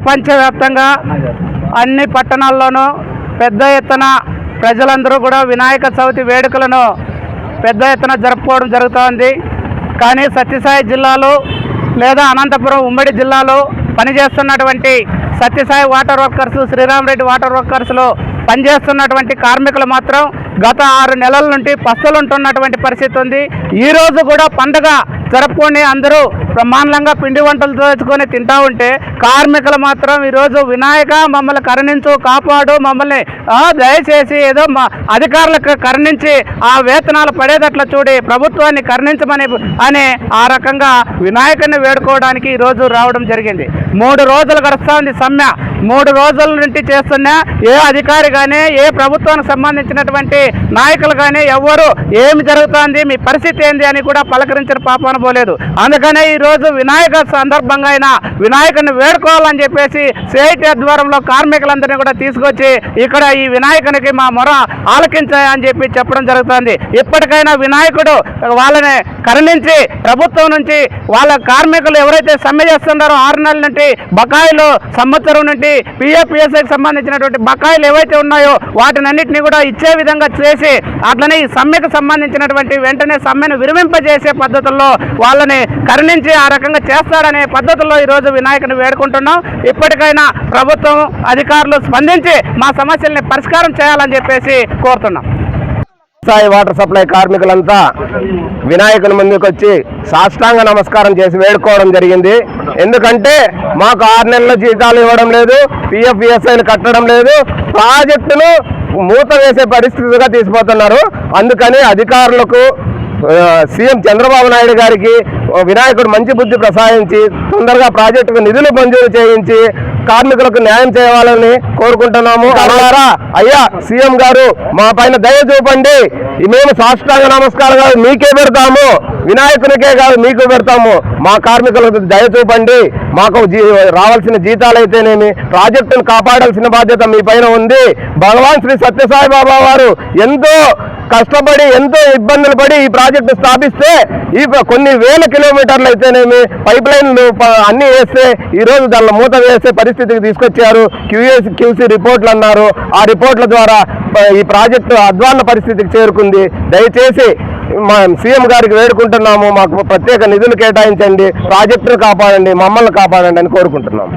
ప్రపంచవ్యాప్తంగా అన్ని పట్టణాల్లోనూ పెద్ద ఎత్తున ప్రజలందరూ కూడా వినాయక చవితి వేడుకలను పెద్ద ఎత్తున జరుపుకోవడం జరుగుతోంది. కానీ సత్యసాయి జిల్లాలో లేదా అనంతపురం ఉమ్మడి జిల్లాలో పనిచేస్తున్నటువంటి Satya Sai water workers Sriramareddy water వర్కర్స్లో పనిచేస్తున్నటువంటి కార్మికులు మాత్రం గత ఆరు నెలల నుండి పస్తులుంటున్నటువంటి పరిస్థితి ఉంది. ఈరోజు కూడా పండుగ జరుపుకొని అందరూ బ్రహ్మాండంగా పిండి వంటలు దోచుకొని తింటా ఉంటే కార్మికులు మాత్రం ఈరోజు వినాయక మమ్మల్ని కరుణించు కాపాడు మమ్మల్ని దయచేసి ఏదో మా అధికారులకు కరుణించి ఆ వేతనాలు పడేటట్లు చూడి ప్రభుత్వాన్ని కరుణించమని అని ఆ రకంగా వినాయకుడిని వేడుకోవడానికి ఈరోజు రావడం జరిగింది. మూడు రోజులు గడుస్తుంది సమ్మె. మూడు రోజుల నుండి చేస్తున్న ఏ అధికారి కానీ ఏ ప్రభుత్వానికి సంబంధించినటువంటి నాయకులు కానీ ఎవ్వరు ఏమి జరుగుతోంది మీ పరిస్థితి ఏంది అని కూడా పలకరించిన పాపాన పోలేదు. అందుకనే ఈరోజు వినాయక సందర్భంగా అయినా వినాయకుని వేడుకోవాలని చెప్పేసి సిఐటి ఆధ్వర్యంలో కార్మికులందరినీ కూడా తీసుకొచ్చి ఇక్కడ ఈ వినాయకునికి మా మొర ఆలకించాయని చెప్పి చెప్పడం జరుగుతుంది. ఇప్పటికైనా వినాయకుడు వాళ్ళని కరుణించి ప్రభుత్వం నుంచి వాళ్ళ కార్మికులు ఎవరైతే సమ్మె చేస్తున్నారో ఆరు నెలల నుండి బకాయిలు సంవత్సరం నుండి పిఎఫ్పిఎస్ఐకి సంబంధించినటువంటి బకాయిలు ఏవైతే ఉన్నాయో వాటినన్నింటినీ కూడా ఇచ్చే విధంగా చేసి అట్లనే ఈ సమ్మెకు సంబంధించినటువంటి వెంటనే సమ్మెను విరమింపజేసే పద్ధతుల్లో వాళ్ళని కరుణించి ఆ రకంగా చేస్తాడనే పద్ధతుల్లో ఈరోజు వినాయకుని వేడుకుంటున్నాం. ఇప్పటికైనా ప్రభుత్వం అధికారులు స్పందించి మా సమస్యల్ని పరిష్కారం చేయాలని చెప్పేసి కోరుతున్నాం. వ్యవసాయ వాటర్ సప్లై కార్మికులంతా వినాయకుని ముందుకు వచ్చి సాష్టాంగ నమస్కారం చేసి వేడుకోవడం జరిగింది. ఎందుకంటే మాకు ఆరు నెలల జీతాలు ఇవ్వడం లేదు పిఎఫ్ఈఎస్ఐలు కట్టడం లేదు ప్రాజెక్టును మూత వేసే పరిస్థితిగా తీసుకుపోతున్నారు అందుకని అధికారులకు సీఎం చంద్రబాబు నాయుడు గారికి వినాయకుడు మంచి బుద్ధి ప్రసాదించి తొందరగా ప్రాజెక్టుకు నిధులు మంజూరు చేయించి కార్మికులకు న్యాయం చేయాలని కోరుకుంటున్నాము. అయ్యా సీఎం గారు మా పైన దయ చూపండి. మేము సాష్టాంగ నమస్కారాలు మీకే పెడతాము. వినాయకునికే కాదు మీకు పెడతాము. మా కార్మికులకు దయ చూపండి. మాకు రావాల్సిన జీతాలు అయితేనేమి ప్రాజెక్టును కాపాడాల్సిన బాధ్యత మీ పైన ఉంది. భగవాన్ శ్రీ సత్యసాయి బాబా వారు ఎంతో కష్టపడి ఎంతో ఇబ్బందులు పడి ఈ ప్రాజెక్టు స్థాపిస్తే ఈ కొన్ని వేల కిలోమీటర్లు అయితేనేమి పైప్ లైన్లు అన్ని వేస్తే ఈరోజు దానిలో మూత వేసే పరిస్థితికి తీసుకొచ్చారు. క్యూఎస్ క్యూసీ రిపోర్ట్లు అన్నారు. ఆ రిపోర్ట్ల ద్వారా ఈ ప్రాజెక్టు అధ్వాన్న పరిస్థితికి చేరుకుంది. దయచేసి మా సీఎం గారికి వేడుకుంటున్నాము. మాకు ప్రత్యేక నిధులు కేటాయించండి. ప్రాజెక్టును కాపాడండి. మమ్మల్ని కాపాడండి అని కోరుకుంటున్నాము.